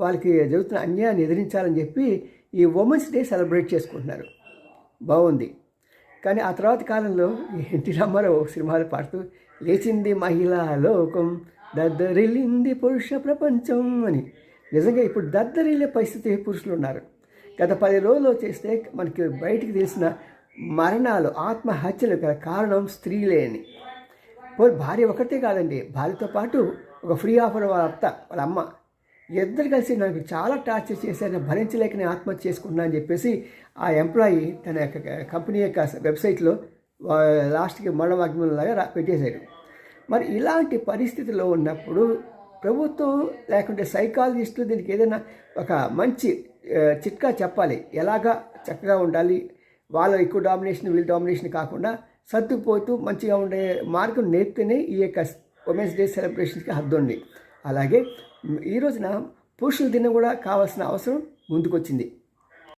వాళ్ళకి జరుగుతున్న అన్యాయాన్ని ఎదిరించాలని చెప్పి ఈ ఉమెన్స్ డే సెలబ్రేట్ చేసుకుంటున్నారు. బాగుంది. కానీ ఆ తర్వాత కాలంలో ఈ ఎన్టీ రామారావు సినిమాలు పాడుతూ లేచింది మహిళా లోకం దద్దరిల్లింది పురుష ప్రపంచం అని. నిజంగా ఇప్పుడు దద్దరిల్లే పరిస్థితి పురుషులు ఉన్నారు. గత పది రోజులు చేస్తే మనకి బయటికి తెలిసిన మరణాలు ఆత్మహత్యలు గల కారణం స్త్రీలే అని. పోయి భార్య ఒకటే కాదండి భార్యతో పాటు ఒక ఫ్రీ ఆఫర్ వాళ్ళ అత్త వాళ్ళ అమ్మ. ఇద్దరు కలిసి నాకు చాలా టార్చర్ చేశాను భరించలేక నేను ఆత్మహత్య చేసుకున్నా అని చెప్పేసి ఆ ఎంప్లాయీ తన యొక్క కంపెనీ యొక్క వెబ్సైట్లో లాస్ట్కి మరణవాగ్యంలాగా రా పెట్టేశాడు. మరి ఇలాంటి పరిస్థితిలో ఉన్నప్పుడు ప్రభుత్వం లేకుంటే సైకాలజిస్టులు దీనికి ఏదైనా ఒక మంచి చిట్కా చెప్పాలి. ఎలాగా చక్కగా ఉండాలి? వాళ్ళ ఎక్కువ డామినేషన్ వీళ్ళ డామినేషన్ కాకుండా సర్దుకుపోతూ మంచిగా ఉండే మార్గం నేర్పితేనే ఈ యొక్క ఉమెన్స్ డే సెలబ్రేషన్స్కి హద్దు ఉంది. అలాగే ఈ రోజున పురుషుల దినం కూడా కావాల్సిన అవసరం ముందుకొచ్చింది.